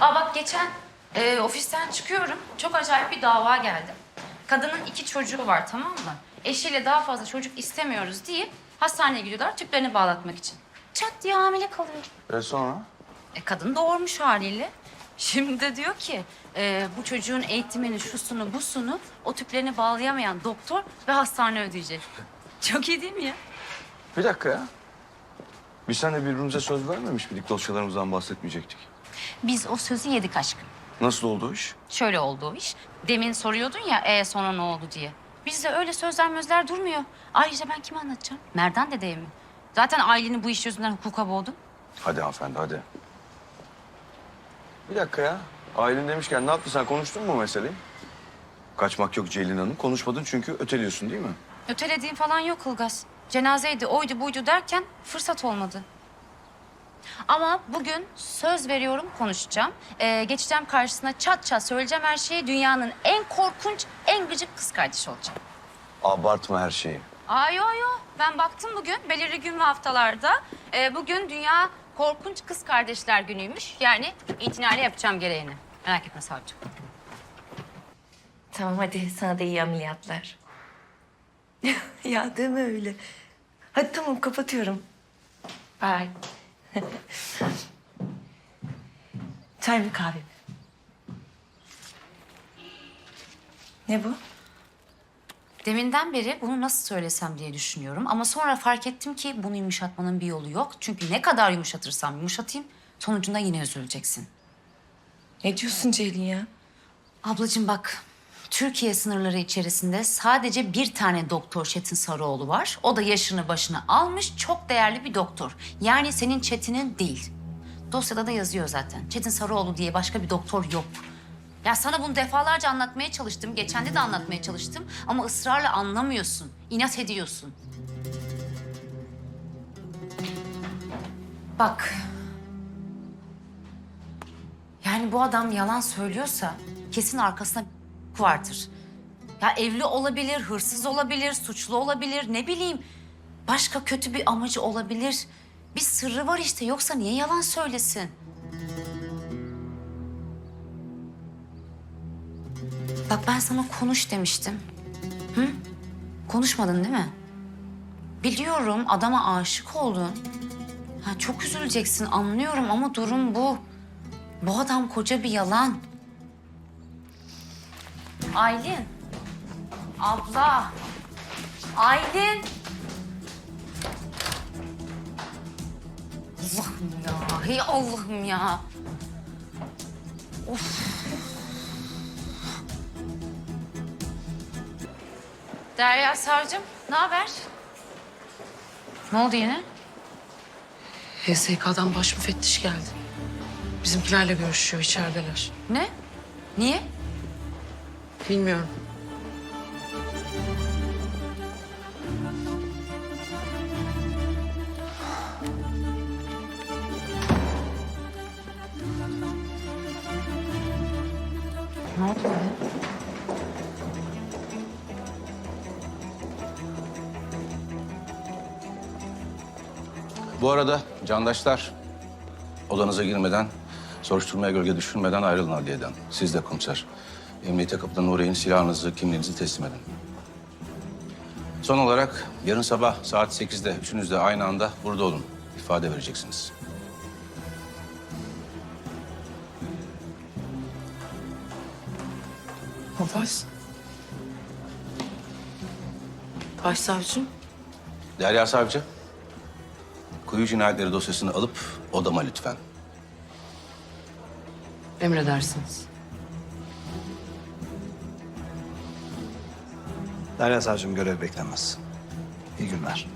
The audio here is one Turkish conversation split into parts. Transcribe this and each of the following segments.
Aa bak geçen e, ofisten çıkıyorum. Çok acayip bir dava geldi. Kadının iki çocuğu var tamam mı? Eşiyle daha fazla çocuk istemiyoruz diye hastaneye gidiyorlar tüplerini bağlatmak için. Çat diye hamile kalıyor. E sonra? E, kadın doğurmuş haliyle. Şimdi de diyor ki e, bu çocuğun eğitimini, şusunu, busunu o tüplerini bağlayamayan doktor ve hastane ödeyecek. Çok iyi değil mi ya? Bir dakika ya. Biz seninle birbirimize söz vermemiş miydik dosyalarımızdan bahsetmeyecektik? Biz o sözü yedik aşkım. Nasıl oldu o iş? Şöyle oldu o iş. Demin soruyordun ya e sonra ne oldu diye. Bizde öyle sözler mözler durmuyor. Ayrıca ben kime anlatacağım? Merdan dedeye mi? Zaten ailenin bu iş yüzünden hukuka boğdum. Hadi hanımefendi hadi. Bir dakika ya. Ailen demişken ne yaptın sen konuştun mu bu meseleyi? Kaçmak yok Ceylin Hanım. Konuşmadın çünkü öteliyorsun değil mi? Ötelediğim falan yok Ilgaz. Cenazeydi, oydu buydu derken fırsat olmadı. Ama bugün söz veriyorum konuşacağım. Ee, geçeceğim karşısına çat çat söyleyeceğim her şeyi. Dünyanın en korkunç, en gıcık kız kardeşi olacağım. Abartma her şeyi. Aa yo yo. Ben baktım bugün belirli gün ve haftalarda. Ee, bugün Dünya Korkunç Kız Kardeşler Günü'ymüş. Yani itinayla yapacağım gereğini. Merak etme savcım. Tamam hadi sana da iyi ameliyatlar. ya deme öyle. Hadi tamam kapatıyorum. Bye. Çay mı kahve mi? Ne bu? Deminden beri bunu nasıl söylesem diye düşünüyorum. Ama sonra fark ettim ki bunu yumuşatmanın bir yolu yok. Çünkü ne kadar yumuşatırsam yumuşatayım sonucunda yine üzüleceksin. Ne diyorsun Ceylin ya? Ablacığım bak Türkiye sınırları içerisinde sadece bir tane doktor Çetin Sarıoğlu var. O da yaşını başına almış çok değerli bir doktor. Yani senin Çetin'in değil. Dosyada da yazıyor zaten. Çetin Sarıoğlu diye başka bir doktor yok. Ya sana bunu defalarca anlatmaya çalıştım. Geçen de de anlatmaya çalıştım. Ama ısrarla anlamıyorsun. İnat ediyorsun. Bak. Yani bu adam yalan söylüyorsa kesin arkasına vardır. Ya evli olabilir, hırsız olabilir, suçlu olabilir, ne bileyim. Başka kötü bir amacı olabilir. Bir sırrı var işte yoksa niye yalan söylesin? Bak ben sana konuş demiştim. Hı? Konuşmadın değil mi? Biliyorum adama aşık oldun. Ha, çok üzüleceksin anlıyorum ama durum bu. Bu adam koca bir yalan. Aylin. Abla. Aylin. Allah'ım ya. Hey Allah'ım ya. Of. Derya Savcım, ne haber? Ne oldu yine? HSK'dan baş müfettiş geldi. Bizimkilerle görüşüyor, içerideler. Ne? Niye? Bilmiyorum. Ne oldu yine? Bu arada candaşlar odanıza girmeden, soruşturmaya gölge düşürmeden ayrılın adliyeden. Siz de komiser. Emniyete kapıdan uğrayın, silahınızı, kimliğinizi teslim edin. Son olarak yarın sabah saat 8'de üçünüz de aynı anda burada olun. İfade vereceksiniz. Baş. Başsavcım. Derya Savcı, kuyu cinayetleri dosyasını alıp odama lütfen. Emredersiniz. Derya Savcım görev beklemez. İyi günler.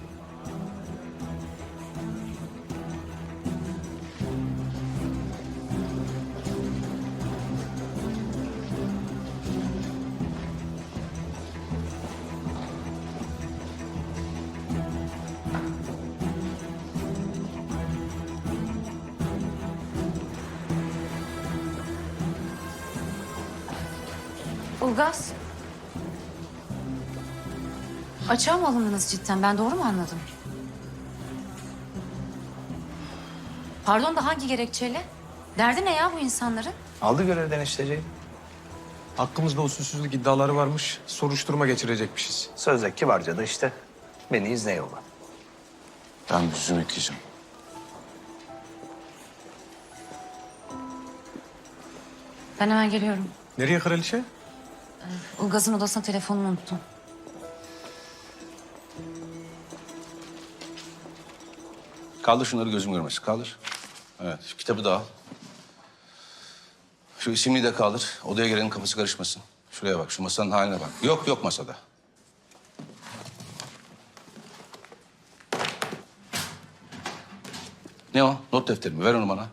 Ulgaz. Açığa mı alındınız cidden? Ben doğru mu anladım? Pardon da hangi gerekçeyle? Derdi ne ya bu insanların? Aldı görevden işte. Hakkımızda usulsüzlük iddiaları varmış. Soruşturma geçirecekmişiz. Sözde kibarca da işte beni izne yolla. Ben yüzümü yıkayacağım. Ben hemen geliyorum. Nereye kraliçe? Ilgaz'ın odasına telefonumu unuttum. Kaldır şunları gözüm görmesin. Kaldır. Evet, şu kitabı da al. Şu isimliği de kaldır. Odaya gelenin kafası karışmasın. Şuraya bak, şu masanın haline bak. Yok, yok masada. Ne o? Not defteri mi? Ver onu bana.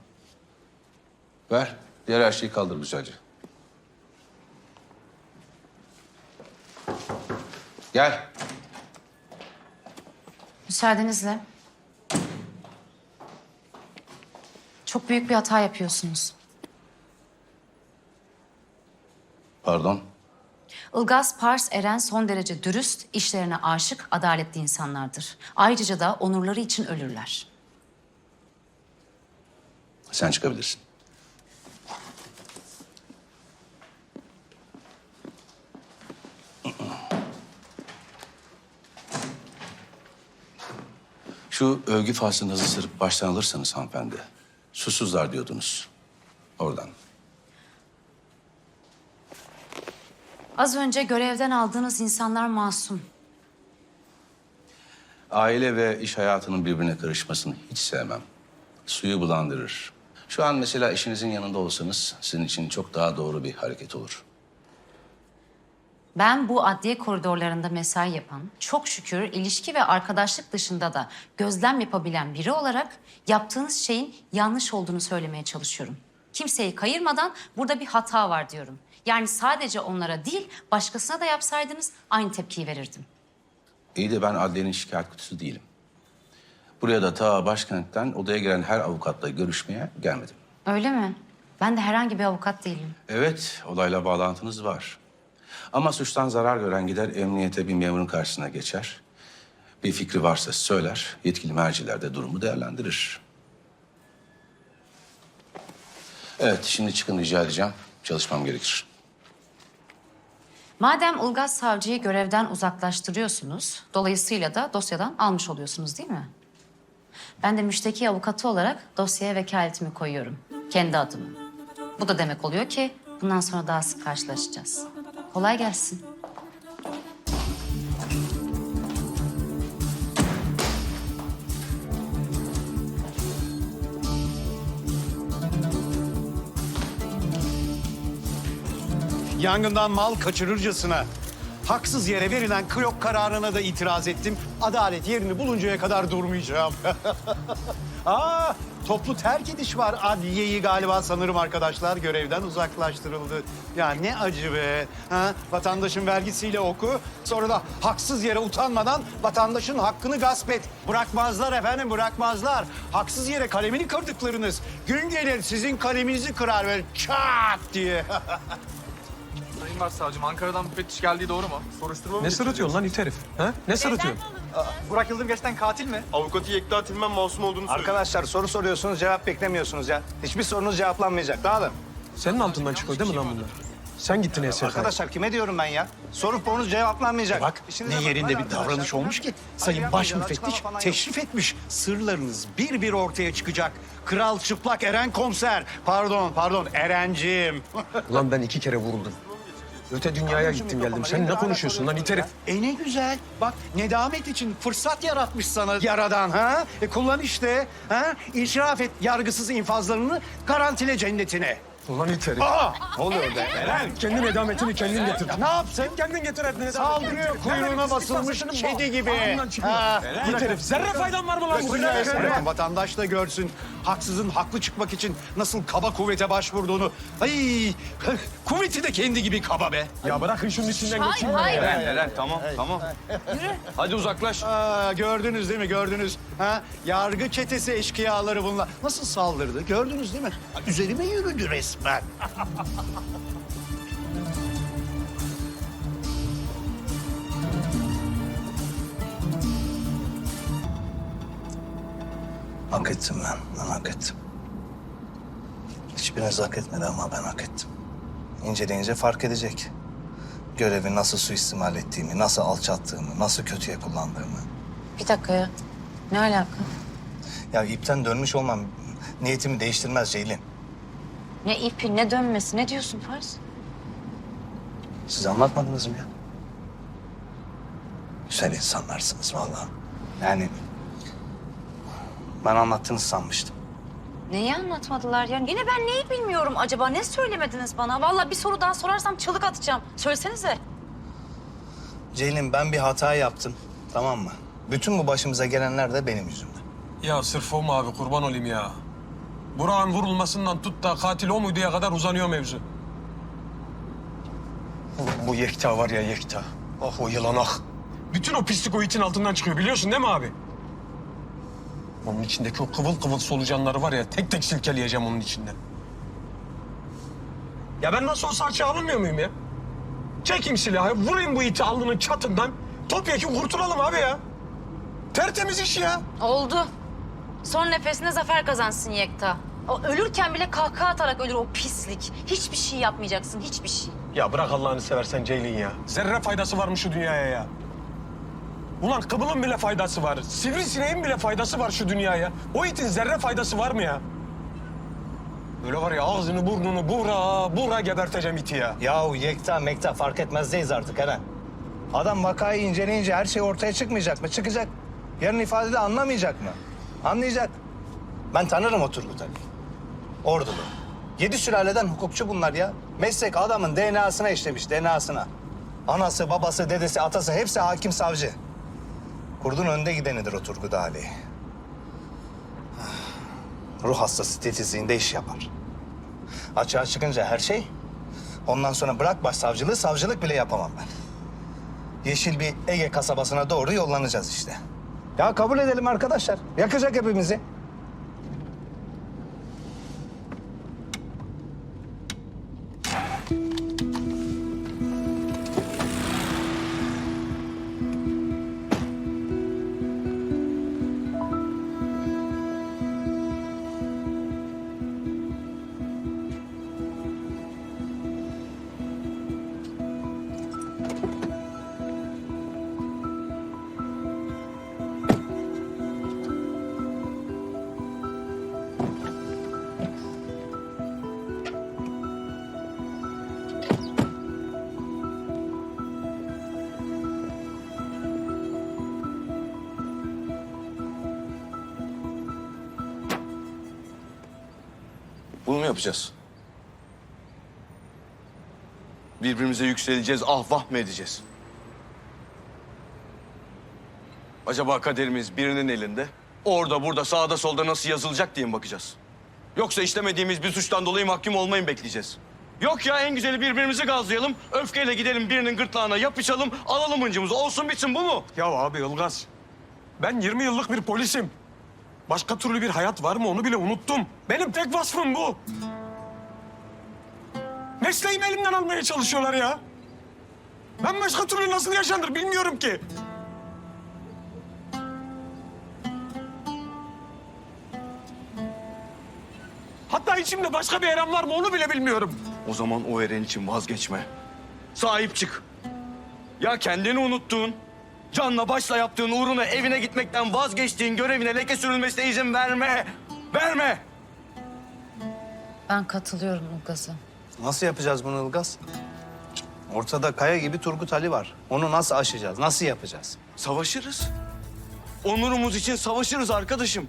Ver. Diğer her şeyi kaldır güzelce. Gel. Müsaadenizle. Çok büyük bir hata yapıyorsunuz. Pardon. Ilgaz, Pars, Eren son derece dürüst, işlerine aşık, adaletli insanlardır. Ayrıca da onurları için ölürler. Sen çıkabilirsin. Şu övgü faslını hızlı sırıp baştan alırsanız hanımefendi. Susuzlar diyordunuz. Oradan. Az önce görevden aldığınız insanlar masum. Aile ve iş hayatının birbirine karışmasını hiç sevmem. Suyu bulandırır. Şu an mesela eşinizin yanında olsanız sizin için çok daha doğru bir hareket olur. Ben bu adliye koridorlarında mesai yapan, çok şükür ilişki ve arkadaşlık dışında da gözlem yapabilen biri olarak yaptığınız şeyin yanlış olduğunu söylemeye çalışıyorum. Kimseyi kayırmadan burada bir hata var diyorum. Yani sadece onlara değil, başkasına da yapsaydınız aynı tepkiyi verirdim. İyi de ben adliyenin şikayet kutusu değilim. Buraya da ta başkentten odaya giren her avukatla görüşmeye gelmedim. Öyle mi? Ben de herhangi bir avukat değilim. Evet, olayla bağlantınız var. Ama suçtan zarar gören gider emniyete bir memurun karşısına geçer. Bir fikri varsa söyler, yetkili merciler de durumu değerlendirir. Evet, şimdi çıkın rica edeceğim. Çalışmam gerekir. Madem Ilgaz Savcı'yı görevden uzaklaştırıyorsunuz, dolayısıyla da dosyadan almış oluyorsunuz değil mi? Ben de müşteki avukatı olarak dosyaya vekaletimi koyuyorum. Kendi adımı. Bu da demek oluyor ki bundan sonra daha sık karşılaşacağız. Kolay gelsin. Yangından mal kaçırırcasına haksız yere verilen KYOK kararına da itiraz ettim. Adalet yerini buluncaya kadar durmayacağım. Aa, toplu terk ediş var. Adliyeyi galiba sanırım arkadaşlar görevden uzaklaştırıldı. Ya ne acı be. Ha? Vatandaşın vergisiyle oku. Sonra da haksız yere utanmadan vatandaşın hakkını gasp et. Bırakmazlar efendim bırakmazlar. Haksız yere kalemini kırdıklarınız. Gün gelir sizin kaleminizi kırar böyle çat diye. Sayın Başsavcım, Ankara'dan müfettiş geldiği doğru mu? Soruşturma mı Ne sırıtıyorsun lan it herif? Ha? Ne sırıtıyorsun? Burak Yıldırım gerçekten katil mi? Avukatı Yekta Tilmen masum olduğunu söylüyor. Arkadaşlar soru soruyorsunuz cevap beklemiyorsunuz ya. Hiçbir sorunuz cevaplanmayacak. Dağılın. Senin altından çıkıyor değil mi lan bunlar? Sen gittin SSK'ya. Arkadaşlar kime diyorum ben ya? Soru sorunuz cevaplanmayacak. Bak İşinize ne bakın yerinde bir arkadaşlar. davranış olmuş ki Sayın Baş Müfettiş falan yok. teşrif etmiş. Sırlarınız bir bir ortaya çıkacak. Kral çıplak Eren komiser. Pardon pardon Erencim. Ulan ben iki kere vuruldum. Öte dünyaya gittim geldim. Sen ne konuşuyorsun lan it herif? E ne güzel. Bak nedamet için fırsat yaratmış sana yaradan ha. E kullan işte. Ha? İsraf et yargısız infazlarını garantile cennetine. Ulan it herif. Aa! Ne oluyor be? Eren. Kendi edametini kendin getir. Ne yapsın? Kendin getir edametini. Saldırıyor kuyruğuna basılmış kedi gibi. Ağzından çıkıyor. Ha. It herif. Zerre faydan var mı lan bu dünyaya senin? Bırakın vatandaş da görsün haksızın haklı çıkmak için nasıl kaba kuvvete başvurduğunu. Ay kuvveti de kendi gibi kaba be. Ya bırakın şunun içinden geçeyim. Eren, Eren tamam tamam. Hadi uzaklaş. Aa, gördünüz değil mi gördünüz? Ha? Yargı çetesi eşkıyaları bunlar. Nasıl saldırdı gördünüz değil mi? Üzerime yürüdü resmen. Hak ettim ben. Ben hak ettim. Hiçbiriniz hak etmedi ama ben hak ettim. İnceleyince fark edecek. Görevi nasıl suistimal ettiğimi, nasıl alçalttığımı, nasıl kötüye kullandığımı. Bir dakika ya. Ne alaka? Ya ipten dönmüş olmam niyetimi değiştirmez Ceylin. Ne ipi ne dönmesi ne diyorsun Fars? Siz anlatmadınız mı ya? Güzel insanlarsınız vallahi. Yani ben anlattığınızı sanmıştım. Neyi anlatmadılar ya? Yine ben neyi bilmiyorum acaba? Ne söylemediniz bana? Vallahi bir soru daha sorarsam çığlık atacağım. Söylesenize. Ceylin ben bir hata yaptım. Tamam mı? Bütün bu başımıza gelenler de benim yüzümden. Ya sırf o mu abi kurban olayım ya. Burak'ın vurulmasından tut da katil o muyduya kadar uzanıyor mevzu. Bu, bu Yekta var ya Yekta. Ah o yılan ah. Bütün o pislik o itin altından çıkıyor biliyorsun değil mi abi? Onun içindeki o kıvıl kıvıl solucanları var ya tek tek silkeleyeceğim onun içinden. Ya ben nasıl olsa açığa alınmıyor muyum ya? Çekeyim silahı, vurayım bu iti alnının çatından. Topyekun kurtulalım abi ya. Tertemiz iş ya. Oldu. Son nefesine zafer kazansın Yekta. O ölürken bile kahkaha atarak ölür o pislik. Hiçbir şey yapmayacaksın, hiçbir şey. Ya bırak Allah'ını seversen Ceylin ya. Zerre faydası var mı şu dünyaya ya? Ulan kıbılın bile faydası var. Sivrisineğin bile faydası var şu dünyaya. O itin zerre faydası var mı ya? Böyle var ya ağzını burnunu bura bura geberteceğim iti ya. Yahu yekta mekta fark etmezdeyiz artık Eren. Adam vakayı inceleyince her şey ortaya çıkmayacak mı? Çıkacak. Yarın ifadede anlamayacak mı? Anlayacak. Ben tanırım o Turgut Ali. Ordulu. Yedi sülaleden hukukçu bunlar ya. Meslek adamın DNA'sına işlemiş, DNA'sına. Anası, babası, dedesi, atası hepsi hakim savcı. Kurdun önde gidenidir o Turgut Ali. Ruh hastası titizliğinde iş yapar. Açığa çıkınca her şey Ondan sonra bırak başsavcılığı, savcılık bile yapamam ben. Yeşil bir Ege kasabasına doğru yollanacağız işte. Ya kabul edelim arkadaşlar. Yakacak hepimizi. Bunu mu yapacağız? Birbirimize yükseleceğiz, ah vah mı edeceğiz? Acaba kaderimiz birinin elinde, orada burada sağda solda nasıl yazılacak diye mi bakacağız? Yoksa işlemediğimiz bir suçtan dolayı mahkum olmayı mı bekleyeceğiz? Yok ya en güzeli birbirimizi gazlayalım, öfkeyle gidelim birinin gırtlağına yapışalım, alalım hıncımızı. Olsun bitsin bu mu? Ya abi Ilgaz, ben 20 yıllık bir polisim. Başka türlü bir hayat var mı onu bile unuttum. Benim tek vasfım bu. Mesleğimi elimden almaya çalışıyorlar ya. Ben başka türlü nasıl yaşanır bilmiyorum ki. Hatta içimde başka bir Eren var mı onu bile bilmiyorum. O zaman o eren için vazgeçme. Sahip çık. Ya kendini unuttuğun, canla başla yaptığın uğruna evine gitmekten vazgeçtiğin görevine leke sürülmesine izin verme. Verme. Ben katılıyorum Ilgaz'a. Nasıl yapacağız bunu Ilgaz? Ortada kaya gibi Turgut Ali var. Onu nasıl aşacağız? Nasıl yapacağız? Savaşırız. Onurumuz için savaşırız arkadaşım.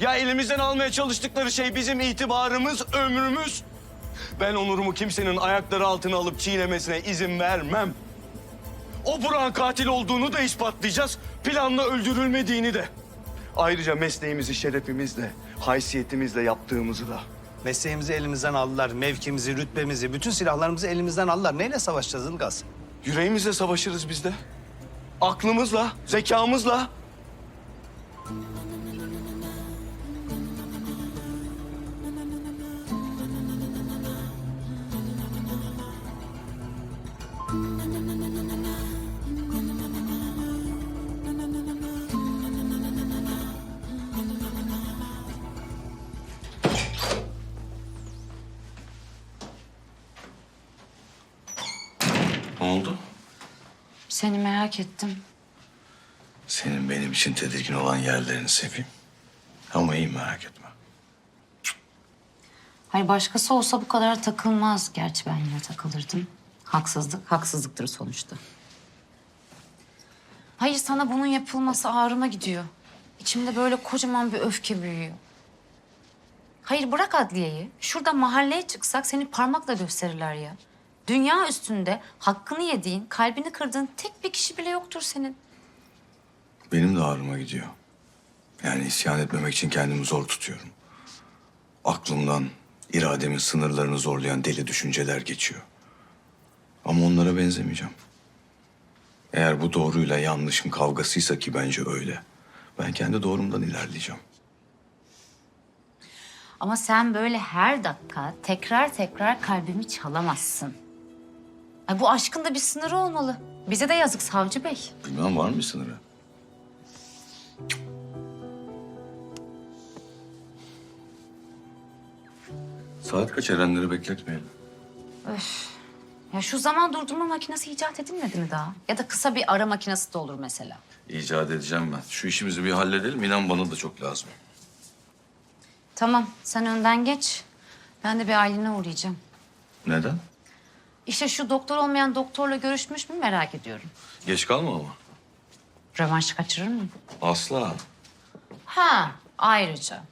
Ya elimizden almaya çalıştıkları şey bizim itibarımız, ömrümüz. Ben onurumu kimsenin ayakları altına alıp çiğnemesine izin vermem. O Burak'ın katil olduğunu da ispatlayacağız. Planla öldürülmediğini de. Ayrıca mesleğimizi şerefimizle, haysiyetimizle yaptığımızı da. Mesleğimizi elimizden aldılar, mevkimizi, rütbemizi, bütün silahlarımızı elimizden aldılar. Neyle savaşacağız Ilgaz? Yüreğimizle savaşırız biz de. Aklımızla, zekamızla. Seni merak ettim. Senin benim için tedirgin olan yerlerini seveyim. Ama iyi merak etme. Hayır başkası olsa bu kadar takılmaz. Gerçi ben yine takılırdım. Haksızlık haksızlıktır sonuçta. Hayır sana bunun yapılması ağrıma gidiyor. İçimde böyle kocaman bir öfke büyüyor. Hayır bırak adliyeyi. Şurada mahalleye çıksak seni parmakla gösterirler ya. Dünya üstünde hakkını yediğin, kalbini kırdığın tek bir kişi bile yoktur senin. Benim de ağrıma gidiyor. Yani isyan etmemek için kendimi zor tutuyorum. Aklımdan irademin sınırlarını zorlayan deli düşünceler geçiyor. Ama onlara benzemeyeceğim. Eğer bu doğruyla yanlışın kavgasıysa ki bence öyle. Ben kendi doğrumdan ilerleyeceğim. Ama sen böyle her dakika tekrar tekrar kalbimi çalamazsın. Ay bu aşkın da bir sınırı olmalı. Bize de yazık savcı bey. Bilmem var mı bir sınırı? Saat kaç Erenleri bekletmeyelim. Ya şu zaman durdurma makinesi icat edilmedi mi daha? Ya da kısa bir ara makinesi de olur mesela. İcat edeceğim ben. Şu işimizi bir halledelim. İnan bana da çok lazım. Tamam sen önden geç. Ben de bir ailene uğrayacağım. Neden? İşte şu doktor olmayan doktorla görüşmüş mü merak ediyorum. Geç kalma ama. Rövanş kaçırır mı? Asla. Ha ayrıca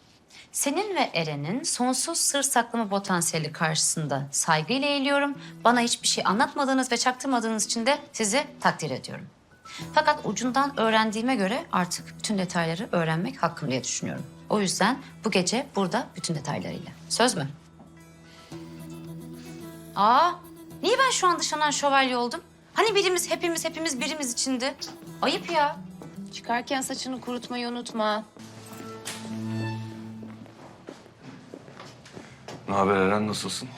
senin ve Eren'in sonsuz sır saklama potansiyeli karşısında saygıyla eğiliyorum. Bana hiçbir şey anlatmadığınız ve çaktırmadığınız için de sizi takdir ediyorum. Fakat ucundan öğrendiğime göre artık bütün detayları öğrenmek hakkım diye düşünüyorum. O yüzden bu gece burada bütün detaylarıyla. Söz mü? Aa, niye ben şu an dışlanan şövalye oldum? Hani birimiz, hepimiz, hepimiz birimiz içindi. Ayıp ya. Çıkarken saçını kurutmayı unutma. Ne haber Eren nasılsın?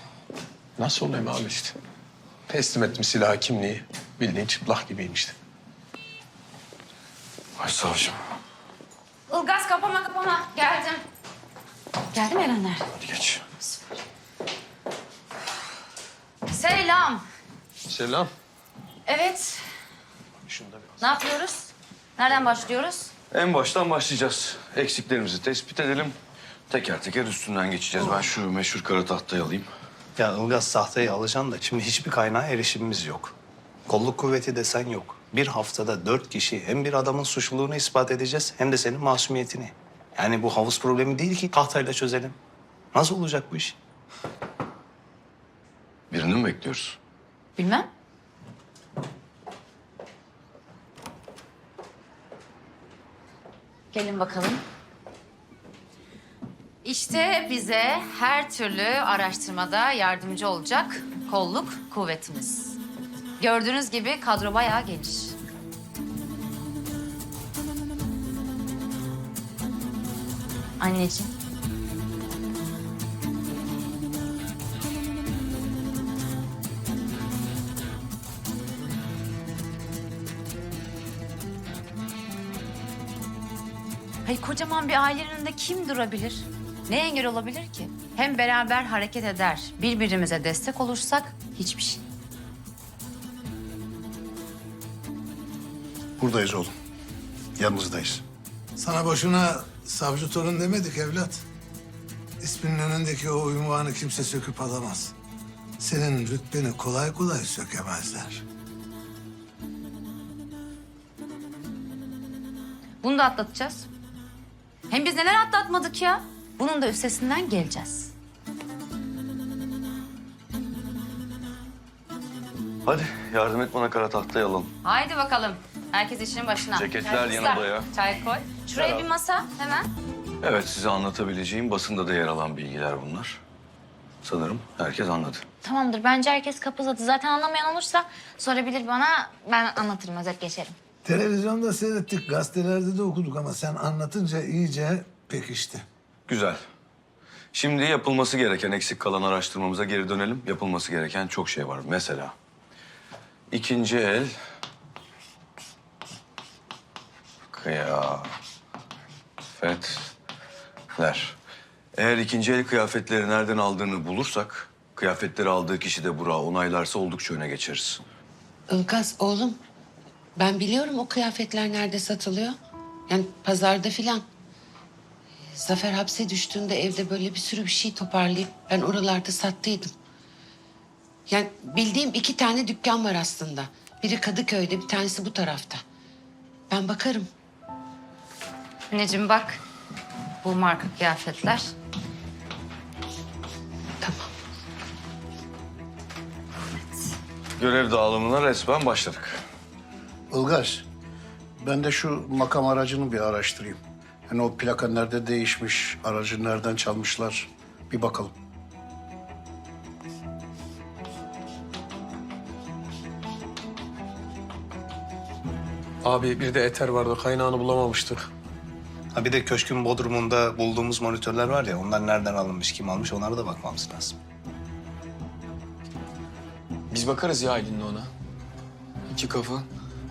Nasıl olayım abi işte. Teslim ettim silahı kimliği. Bildiğin çıplak gibiyim işte. Ay savcım. Ilgaz kapama kapama. Geldim. Geldim Erenler. Hadi geç. Selam. Selam. Evet. Şunu da biraz. Ne yapıyoruz? Nereden başlıyoruz? En baştan başlayacağız. Eksiklerimizi tespit edelim. Teker teker üstünden geçeceğiz. Ben şu meşhur kara tahtayı alayım. Ya Ilgaz tahtayı alacaksın da şimdi hiçbir kaynağa erişimimiz yok. Kolluk kuvveti desen yok. Bir haftada dört kişi hem bir adamın suçluluğunu ispat edeceğiz hem de senin masumiyetini. Yani bu havuz problemi değil ki tahtayla çözelim. Nasıl olacak bu iş? Birini mi bekliyoruz? Bilmem. Gelin bakalım. İşte bize her türlü araştırmada yardımcı olacak kolluk kuvvetimiz. Gördüğünüz gibi kadro bayağı geniş. Anneciğim. Hayır kocaman bir ailenin önünde kim durabilir? Ne engel olabilir ki? Hem beraber hareket eder, birbirimize destek olursak hiçbir şey. Buradayız oğlum. Yanınızdayız. Sana boşuna savcı torun demedik evlat. İsminin önündeki o unvanı kimse söküp alamaz. Senin rütbeni kolay kolay sökemezler. Bunu da atlatacağız. Hem biz neler atlatmadık ya? Bunun da üstesinden geleceğiz. Hadi yardım et bana kara tahtayı alalım. Haydi bakalım. Herkes işinin başına. Ceketler Herkes yanında ister. ya. Çay koy. Şuraya bir masa hemen. Evet size anlatabileceğim basında da yer alan bilgiler bunlar. Sanırım herkes anladı. Tamamdır. Bence herkes kapıladı. Zaten anlamayan olursa sorabilir bana. Ben anlatırım, özet geçerim. Televizyonda seyrettik, gazetelerde de okuduk ama sen anlatınca iyice pekişti. Güzel. Şimdi yapılması gereken eksik kalan araştırmamıza geri dönelim. Yapılması gereken çok şey var. Mesela ikinci el kıyafetler. Eğer ikinci el kıyafetleri nereden aldığını bulursak, kıyafetleri aldığı kişi de Burak'ı onaylarsa oldukça öne geçeriz. Ilgaz oğlum ben biliyorum o kıyafetler nerede satılıyor. Yani pazarda filan. Zafer hapse düştüğünde evde böyle bir sürü bir şey toparlayıp ben oralarda sattıydım. Yani bildiğim iki tane dükkan var aslında. Biri Kadıköy'de bir tanesi bu tarafta. Ben bakarım. Anneciğim bak. Bu marka kıyafetler. Tamam. Görev dağılımına resmen başladık. Ilgaz, ben de şu makam aracını bir araştırayım. Hani o plaka nerede değişmiş, aracı nereden çalmışlar bir bakalım. Abi bir de eter vardı. Kaynağını bulamamıştık. Ha bir de köşkün bodrumunda bulduğumuz monitörler var ya onlar nereden alınmış, kim almış onlara da bakmamız lazım. Biz bakarız ya Aylin'le ona. İki kafa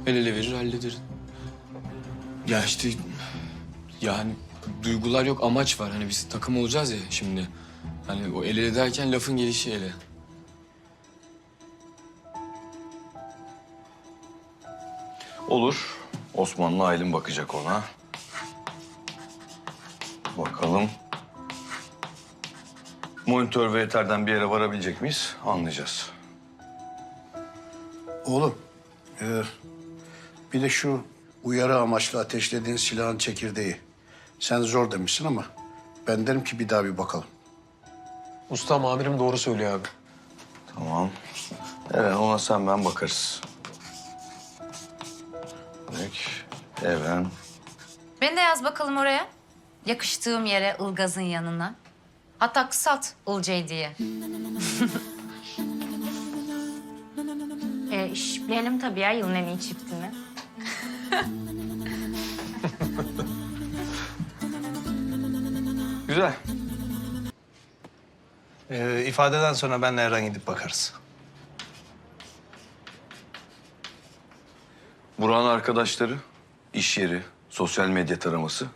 el ele verir halleder. Ya işte yani duygular yok amaç var. Hani biz takım olacağız ya şimdi. Hani o el ele derken lafın gelişi ele. Olur. Osmanlı Aylin bakacak ona. Bakalım. Monitör ve yeterden bir yere varabilecek miyiz? Anlayacağız. Oğlum, e, bir de şu uyarı amaçlı ateşlediğin silahın çekirdeği. Sen zor demişsin ama ben derim ki bir daha bir bakalım. Ustam amirim doğru söylüyor abi. Tamam. Evet ona sen ben bakarız. Peki. Even. Beni de yaz bakalım oraya. Yakıştığım yere Ilgaz'ın yanına. Hatta kısalt Ilcay diye. Ee, şipleyelim tabii ya yılın en iyi çiftini. Güzel. Ee, ifadeden sonra benle Eren gidip bakarız. Burak'ın arkadaşları, iş yeri, sosyal medya taraması.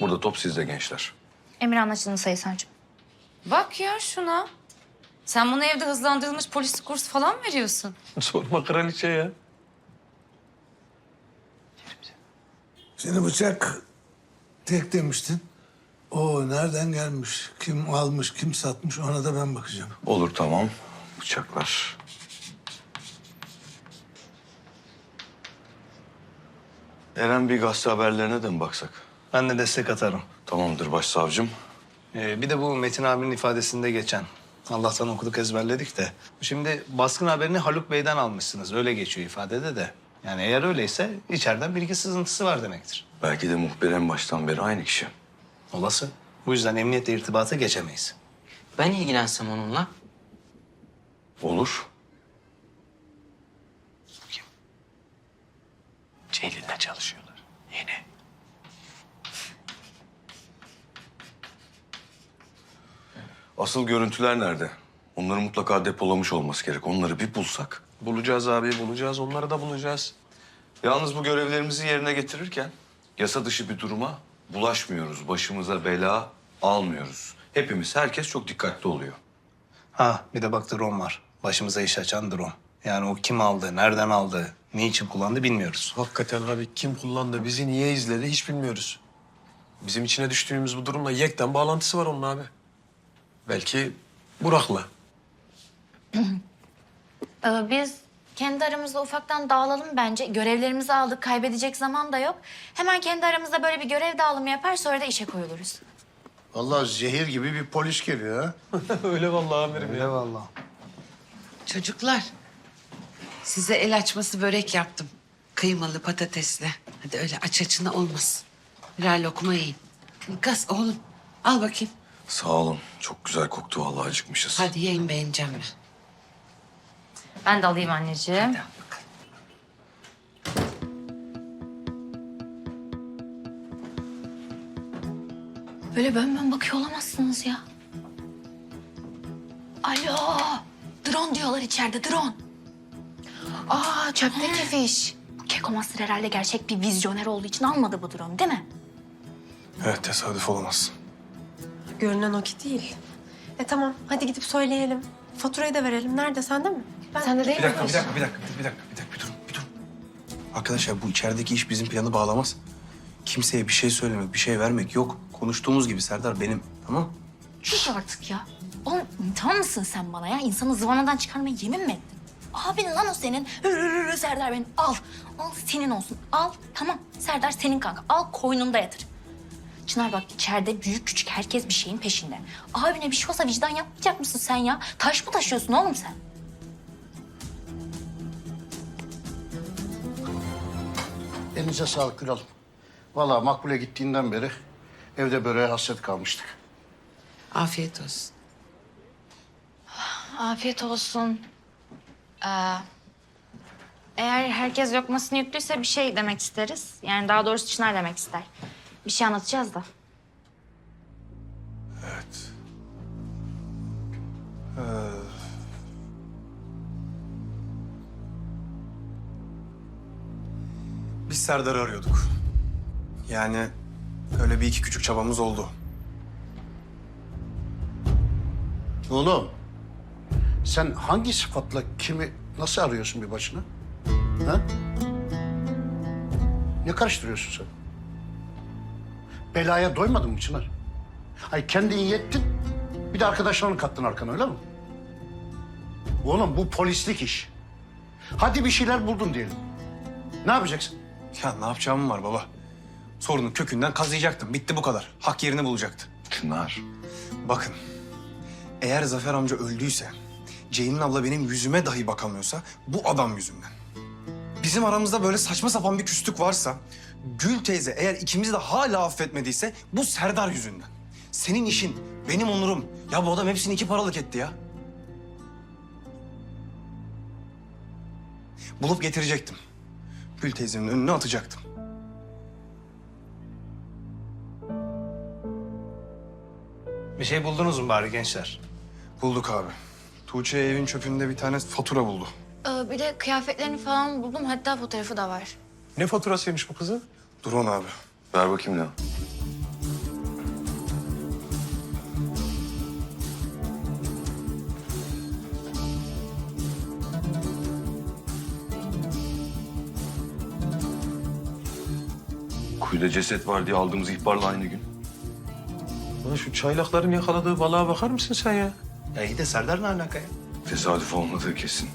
Burada top sizde gençler. Emir anlaşıldı Sayın Savcım. Bak ya şuna. Sen bunu evde hızlandırılmış polis kursu falan mı veriyorsun? Sorma kraliçe ya. Seni bıçak tek demiştin. O nereden gelmiş, kim almış, kim satmış ona da ben bakacağım. Olur tamam. Bıçaklar. Eren bir gazete haberlerine de mi baksak? Ben de destek atarım. Tamamdır başsavcım. Ee, bir de bu Metin abinin ifadesinde geçen. Allah'tan okuduk ezberledik de. Şimdi baskın haberini Haluk Bey'den almışsınız. Öyle geçiyor ifadede de. Yani eğer öyleyse içeriden bilgi sızıntısı var demektir. Belki de muhbir en baştan beri aynı kişi. Olası. Bu yüzden emniyetle irtibata geçemeyiz. Ben ilgilensem onunla. Olur. Ceylin'le çalışıyorlar. Yeni. Asıl görüntüler nerede? Onları mutlaka depolamış olması gerek. Onları bir bulsak. Bulacağız abi bulacağız. Onları da bulacağız. Yalnız bu görevlerimizi yerine getirirken yasa dışı bir duruma bulaşmıyoruz. Başımıza bela almıyoruz. Hepimiz, herkes çok dikkatli oluyor. Ha bir de bak drone var. Başımıza iş açan drone. Yani o kim aldı, nereden aldı, ne için kullandı bilmiyoruz. Hakikaten abi kim kullandı, bizi niye izledi hiç bilmiyoruz. Bizim içine düştüğümüz bu durumla yekten bağlantısı var onun abi. Belki Burak'la. Ee, biz kendi aramızda ufaktan dağılalım bence. Görevlerimizi aldık, kaybedecek zaman da yok. Hemen kendi aramızda böyle bir görev dağılımı yapar sonra da işe koyuluruz. Vallahi zehir gibi bir polis geliyor ha. Öyle vallahi amirim ya. Eyvallah. Çocuklar size el açması börek yaptım. Kıymalı patatesli. Hadi öyle aç açına olmasın. Birer lokma yiyin. Ilgaz oğlum al bakayım. Sağ olun. Çok güzel koktu vallahi acıkmışız. Hadi yiyin beğeneceğim mi? Ben de alayım anneciğim. Hadi. Böyle bön bön bakıyor olamazsınız ya. Alo. Drone diyorlar içeride drone. Aa çöpteki fiş. Bu Keko Master herhalde gerçek bir vizyoner olduğu için almadı bu drone değil mi? Evet tesadüf olamaz. Görünen o ki değil. E tamam hadi gidip söyleyelim. Faturayı da verelim. Nerede sende mi? Sen de değil Bir dakika, bir dakika, bir dakika, bir dakika, bir dakika, bir durun, bir durun. Arkadaşlar bu içerideki iş bizim planı bağlamaz. Kimseye bir şey söylemek, bir şey vermek yok. Konuştuğumuz gibi Serdar benim, tamam mı? Sus artık ya. Oğlum tamam mısın sen bana ya? İnsanı zıvanadan çıkarmaya yemin mi ettin? Abin lan o senin. Hırırırı Serdar benim. Al. Al senin olsun. Al. Tamam. Serdar senin kanka. Al koynunda yatır. Çınar bak içeride büyük küçük herkes bir şeyin peşinde. Abine bir şey olsa vicdan yapmayacak mısın sen ya? Taş mı taşıyorsun oğlum sen? Elinize sağlık Gül Hanım. Vallahi Makbule gittiğinden beri evde böreğe hasret kalmıştık. Afiyet olsun. Afiyet olsun. Ee, eğer herkes lokmasını yüklüyse bir şey demek isteriz. Yani daha doğrusu Çınar demek ister. Bir şey anlatacağız da. Evet. Biz Serdar'ı arıyorduk. Yani öyle bir iki küçük çabamız oldu. Oğlum, sen hangi sıfatla kimi nasıl arıyorsun bir başına? Ha? Ne karıştırıyorsun sen? Belaya doymadın mı Çınar? Ay kendin yettin, bir de arkadaşlarını kattın arkana öyle mi? Oğlum bu polislik iş. Hadi bir şeyler buldun diyelim. Ne yapacaksın? Ya ne yapacağım var baba? Sorunun kökünden kazıyacaktım. Bitti bu kadar. Hak yerini bulacaktı. Çınar. Bakın, eğer Zafer amca öldüyse, Ceylin abla benim yüzüme dahi bakamıyorsa bu adam yüzünden. Bizim aramızda böyle saçma sapan bir küslük varsa, Gül teyze eğer ikimizi de hala affetmediyse bu Serdar yüzünden. Senin işin, benim onurum. Ya bu adam hepsini iki paralık etti ya. Bulup getirecektim. Gül teyzenin önüne atacaktım. Bir şey buldunuz mu bari gençler? Bulduk abi. Tuğçe evin çöpünde bir tane fatura buldu. Ee, bir de kıyafetlerini falan buldum. Hatta fotoğrafı da var. Ne faturasıymış bu kızın? Drone abi. Ver bakayım lan. Kuyuda ceset var diye aldığımız ihbarla aynı gün. Ulan şu çaylakların yakaladığı balığa bakar mısın sen ya? Ya iyi de Serdar ne alaka ya? Tesadüf olmadığı kesin.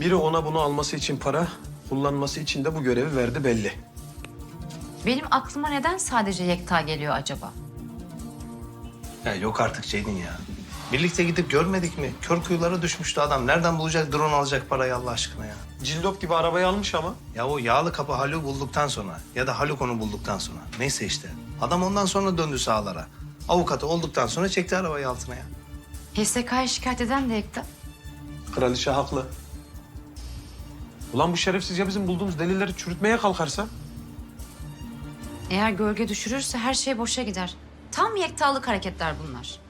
Biri ona bunu alması için para, kullanması için de bu görevi verdi belli. Benim aklıma neden sadece Yekta geliyor acaba? Ya yok artık Ceylin ya. Birlikte gidip görmedik mi? Kör kuyulara düşmüştü adam. Nereden bulacak drone alacak parayı Allah aşkına ya? Cillop gibi arabayı almış ama. Ya o yağlı kapı Haluk bulduktan sonra ya da Haluk onu bulduktan sonra. Neyse işte. Adam ondan sonra döndü sahalara. Avukatı olduktan sonra çekti arabayı altına ya. HSK'ya şikayet eden de Yekta. Kraliçe haklı. Ulan bu şerefsiz ya bizim bulduğumuz delilleri çürütmeye kalkarsa? Eğer gölge düşürürse her şey boşa gider. Tam yektalık hareketler bunlar.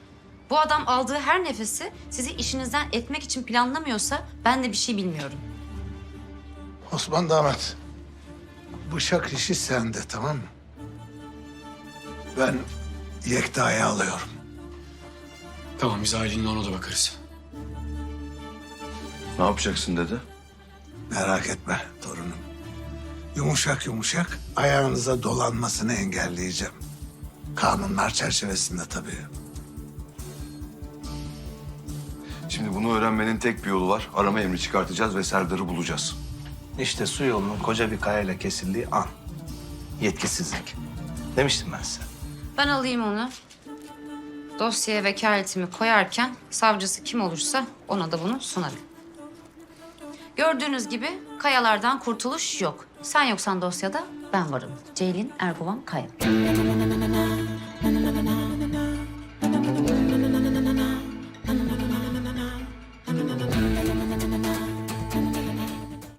Bu adam aldığı her nefesi sizi işinizden etmek için planlamıyorsa ben de bir şey bilmiyorum. Osman damat, bıçak işi sende tamam mı? Ben Yekta'yı alıyorum. Tamam biz Aylin'le ona da bakarız. Ne yapacaksın dedi? Merak etme torunum. Yumuşak yumuşak ayağınıza dolanmasını engelleyeceğim. Kanunlar çerçevesinde tabii. Şimdi bunu öğrenmenin tek bir yolu var. Arama emri çıkartacağız ve Serdar'ı bulacağız. İşte su yolunun koca bir kayayla kesildiği an. Yetkisizlik. Demiştim ben size. Ben alayım onu. Dosyaya vekaletimi koyarken savcısı kim olursa ona da bunu sunarım. Gördüğünüz gibi kayalardan kurtuluş yok. Sen yoksan dosyada ben varım. Ceylin Erguvan Kaya.